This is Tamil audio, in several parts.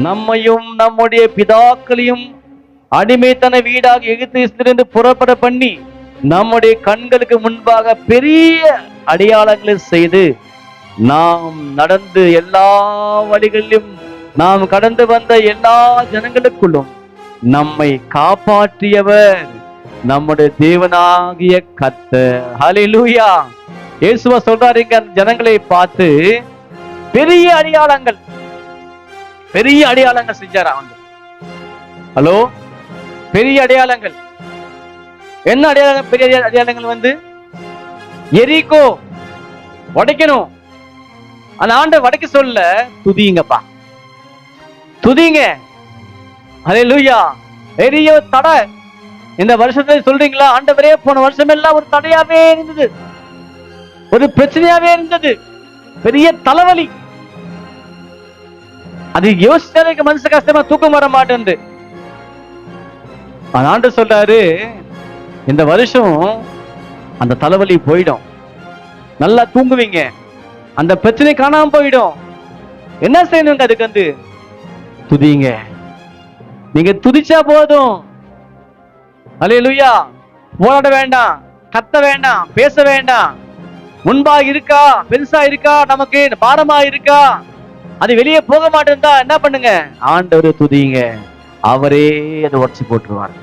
நம்மையும் நம்முடைய பிதாக்களையும் அடிமைத்தன வீடாக எகிப்திலிருந்து புறப்பட பண்ணி நம்முடைய கண்களுக்கு முன்பாக பெரிய அடையாளங்களை செய்து நாம் நடந்து எல்லா வழிகளிலும் நாம் கடந்து வந்த எல்லா ஜனங்களுக்குள்ளும் நம்மை காப்பாற்றியவர் நம்முடைய தேவனாகிய கத்த ஹலிலூயா இயேசுவ சொல்றாருங்க அந்த ஜனங்களை பார்த்து பெரிய அடையாளங்கள் பெரிய அடையாளங்கள் செஞ்சார் வந்து ஹலோ பெரிய அடையாளங்கள். என்ன அடையாளங்கள்? பெரிய அடையாளங்கள் வந்து? எரிக்கோ. உடைக்கணும். அந்த ஆண்டை உடைக்க சொல்ல துதிங்கப்பா துதிங்க அதே லூயா பெரிய தடை. இந்த வருஷத்துல சொல்றீங்களா? ஆண்டவரே போன வருஷம் எல்லாம் ஒரு தடையாவே இருந்தது. ஒரு பிரச்சனையாவே இருந்தது. பெரிய தலைவலி. அது யோசிச்சாலே மனசு கஷ்டமா தூக்கம் வர மாட்டேன் ஆண்டு சொல்றாரு இந்த வருஷம் அந்த தலைவலி போயிடும். நல்லா தூங்குவீங்க. அந்த பிரச்சனை காணாம போயிடும். என்ன செய்யணுங்க அதுக்கு வந்து? துதிங்க. நீங்க துதிச்சா போதும். அலையலுயா போராட வேண்டாம். கத்த வேண்டாம். பேச வேண்டாம். முன்பா இருக்கா? பெருசா இருக்கா? நமக்கு பாரமா இருக்கா? அது வெளியே போக மாட்டேன்டா என்ன பண்ணுங்க? ஆண்டவரை துதிங்க. அவரே அதை உடச்சு போட்டுருவார்.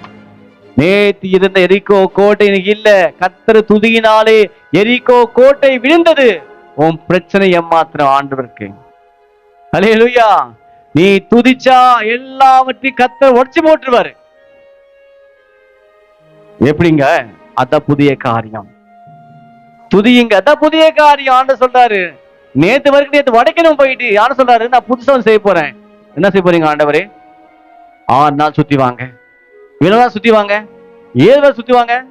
நேத்து இருந்த எரிக்கோ கோட்டை இன்னைக்கு இல்ல. கத்தர் துதியினாலே எரிக்கோ கோட்டை விழுந்தது. உன் பிரச்சனை ஏமாத்திரம் ஆண்டவருக்கு. அலையலுயா நீ துதிச்சா எல்லாவற்றையும் கத்தர் உடச்சு போட்டுருவாரு. எப்படிங்க? அதான் புதிய காரியம். துதியுங்க அதான் புதிய காரியம். ஆண்டு சொல்றாரு. நேத்து வரைக்கும் நேத்து வடக்கணும் போயிட்டு யாரும் சொல்றாரு? நான் புதுசா செய்ய போறேன். என்ன செய்ய போறீங்க ஆண்டவரே? ஆறு நாள் சுத்தி வாங்க. இவ்வளவு நாள் சுத்தி வாங்க. ஏழு நாள் சுத்தி வாங்க.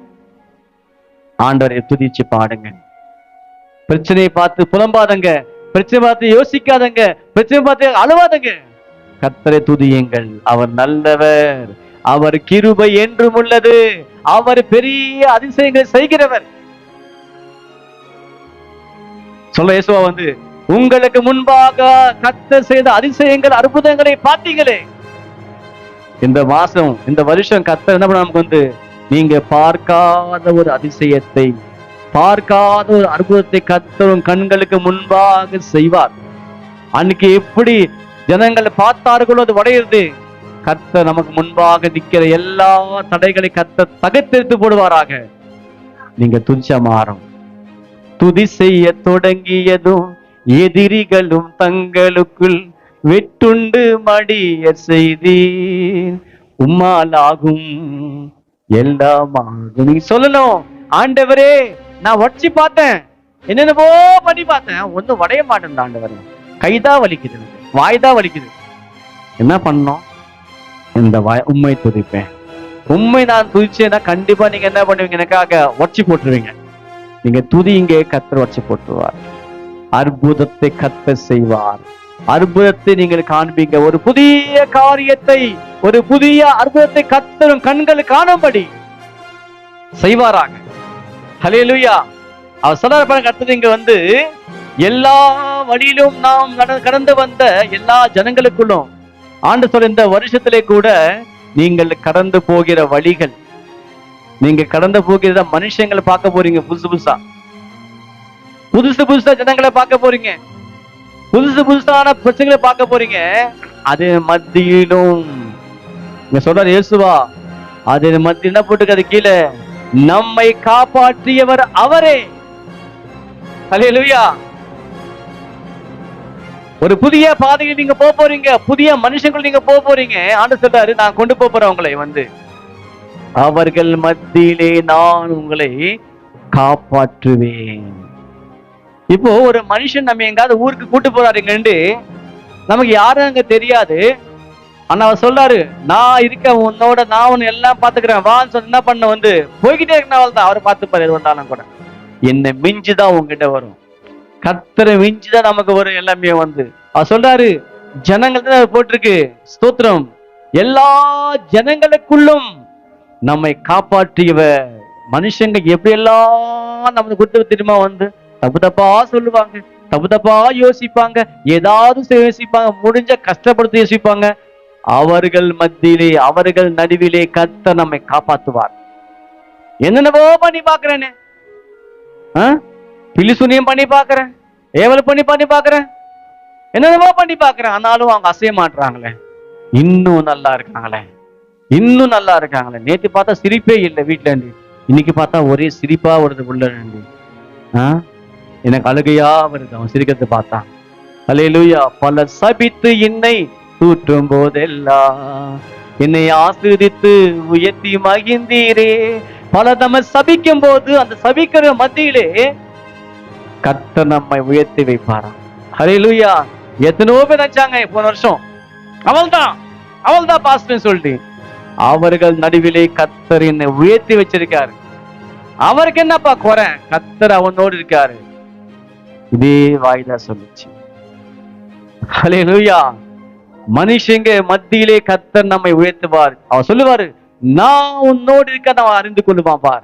ஆண்டவரை துதிச்சு பாடுங்க. பிரச்சனையை பார்த்து புலம்பாதங்க. பிரச்சனை பார்த்து யோசிக்காதங்க. பிரச்சனை பார்த்து அழுவாதங்க. கத்தரை துதியுங்கள். அவர் நல்லவர். அவர் கிருபை என்றும் உள்ளது. அவர் பெரிய அதிசயங்களை செய்கிறவர். சொல்ல இயேசுவா வந்து உங்களுக்கு முன்பாக கத்த செய்த அதிசயங்கள் அற்புதங்களை பார்த்தீங்களே. இந்த மாசம் இந்த வருஷம் கத்த என்ன பண்ண நமக்கு வந்து நீங்க பார்க்காத ஒரு அதிசயத்தை பார்க்காத ஒரு அற்புதத்தை கத்தரும் கண்களுக்கு முன்பாக செய்வார். அன்னைக்கு எப்படி ஜனங்கள் பார்த்தார்களோ அது உடையிறது கத்த நமக்கு முன்பாக நிற்கிற எல்லா தடைகளை கத்த தகைத்தெடுத்து போடுவாராக. நீங்க துதிச்சா மாறும் துதி செய்ய தொடங்கியதும் எதிரிகளும் தங்களுக்குள் வெட்டுண்டு மடிய செய்தி உம்மாலாகும் எல்லாமாகும். நீங்க சொல்லணும் ஆண்டவரே நான் உடச்சி பார்த்தேன். என்னென்னவோ பண்ணி பார்த்தேன். ஒன்றும் உடைய மாட்டேன் ஆண்டவரே. கைதான் வலிக்குது. வாய்தான் வலிக்குது. என்ன பண்ணோம்? இந்த வாய் உண்மை துதிப்பேன். உண்மை நான் துதிச்சேன்னா கண்டிப்பா நீங்க என்ன பண்ணுவீங்க? எனக்காக உடச்சி போட்டுருவீங்க. நீங்க துதியுங்க கத்தர் வச்சு போட்டுருவார் அற்புதத்தை கத்த செய்வார். அற்புதத்தை நீங்கள் காண்பீங்க. ஒரு புதிய காரியத்தை ஒரு புதிய அற்புதத்தை கத்தரும் கண்கள் காணும்படி செய்வாராங்க ஹalleluya. அவர் சொல்றாரு பாருங்க அடுத்தது இங்க வந்து எல்லா வழியிலும் நாம் கடந்து வந்த எல்லா ஜனங்களுக்குள்ளும் ஆண்டு சொல்ல இந்த வருஷத்திலே கூட நீங்கள் கடந்து போகிற வழிகள் நீங்க கடந்த போகிற மனுஷங்களை பார்க்க போறீங்க புதுசு புதுசா. புதுசு புதுசா ஜனங்களை பார்க்க போறீங்க. புதுசு புதுசான பிரச்சனைகளை பார்க்க போறீங்க. அது மத்தியிலும். இங்க சொல்றாரு இயேசுவா அது மத்திய என்ன போட்டுக்காது கீழே? நம்மை காப்பாற்றியவர் அவரே. அலையலுவியா ஒரு புதிய பாதையில் நீங்க போக போறீங்க புதிய மனுஷங்களை நீங்க போக போறீங்க. ஆண்டு சொல்றாரு நான் கொண்டு போறேன் உங்களை வந்து. அவர்கள் மத்தியிலே நான் உங்களை காப்பாற்றுவேன். இப்போ ஒரு மனுஷன் நம்ம எங்காவது ஊருக்கு கூட்டு போறாருங்கண்டு நமக்கு யாரும் அங்க தெரியாது. ஆனா அவர் சொல்றாரு நான் இருக்க உன்னோட நான் உன்னை எல்லாம் பாத்துக்கிறேன் வான்னு சொல்லி என்ன பண்ண வந்து? போய்கிட்டே இருக்கனால தான். அவரை பார்த்துப்பாரு எது வந்தாலும் கூட. என்னை மிஞ்சுதான் உங்ககிட்ட வரும். கத்தரை மிஞ்சுதான் நமக்கு வரும் எல்லாமே வந்து. அவர் சொல்றாரு ஜனங்கள் தான் போட்டிருக்கு. ஸ்தோத்திரம். எல்லா ஜனங்களுக்குள்ளும் நம்மை காப்பாற்றியவ மனுஷங்க எப்படி எல்லாம் நமக்கு கொடுத்து திரும்ப வந்து தப்பு தப்பா சொல்லுவாங்க தப்பு தப்பா யோசிப்பாங்க ஏதாவது யோசிப்பாங்க முடிஞ்ச கஷ்டப்படுத்த யோசிப்பாங்க. அவர்கள் மத்தியிலே அவர்கள் நடுவிலே கத்த நம்மை காப்பாத்துவார் என்னென்னவோ பண்ணி பாக்குறேனே பிலிசுனியம் பண்ணி பாக்குறேன் ஏவல் பண்ணி பண்ணி பாக்குறேன் என்னென்னவோ பண்ணி பாக்குறேன் ஆனாலும் அவங்க அசைய மாட்டுறாங்களே இன்னும் நல்லா இருக்காங்களே. இன்னும் நல்லா இருக்காங்களே. நேத்து பார்த்தா சிரிப்பே இல்லை வீட்டுல இருந்து. இன்னைக்கு பார்த்தா ஒரே சிரிப்பா வருது உள்ள இருந்து. ஆ? எனக்கு அழுகையா வருது. அவன் சிரிக்கிறத பார்த்தான். அலையிலுயா பல சபித்து என்னை தூற்றும் போதெல்லாம் என்னை ஆசிரித்து உயர்த்தி மகிழ்ந்தீரே. பல நம்ம சபிக்கும் போது அந்த சபிக்கிற மத்தியிலே கத்த நம்மை உயர்த்தி வைப்பாராம் ஹalleluya. எத்தனையோ பேர் நினைச்சாங்க போன வருஷம். அவள்தான். அவள்தான் பாஸ்ட்னு சொல்லிட்டு. அவர்கள் நடுவிலே கத்தர் என்னை உயர்த்தி வச்சிருக்காரு. அவருக்கு என்னப்பா குறை? கத்தர் அவனோடு இருக்காரு. இதே வாய்தா சொல்லுச்சு. லூயா மனுஷங்க மத்தியிலே கத்தர் நம்மை உயர்த்துவார். அவர் சொல்லுவாரு நான் உன்னோடு இருக்க நான் அறிந்து கொள்ளுவான் பார்.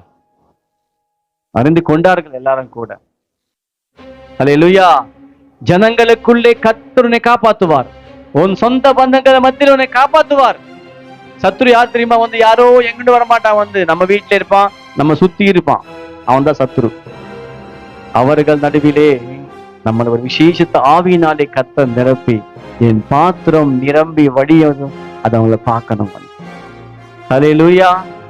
அறிந்து கொண்டார்கள் எல்லாரும் கூட. ஹalleluya ஜனங்களுக்குள்ளே கத்தர் உன்னை காப்பாத்துவார். உன் சொந்த பந்தங்களை மத்தியில் உன்னை காப்பாத்துவார். சத்துரு யார் தெரியுமா வந்து? யாரோ எங்கிட்டு வரமாட்டான் வந்து. நம்ம வீட்டுல இருப்பான் நம்ம சுத்தி இருப்பான். அவன் தான் சத்துரு. அவர்கள் நடுவிலே நம்மள ஒரு விசேஷத்த ஆவியினாலே கத்த நிரப்பி என் பாத்திரம் நிரம்பி வடியதும் அதை அவங்கள பார்க்கணும். ஹalleluya.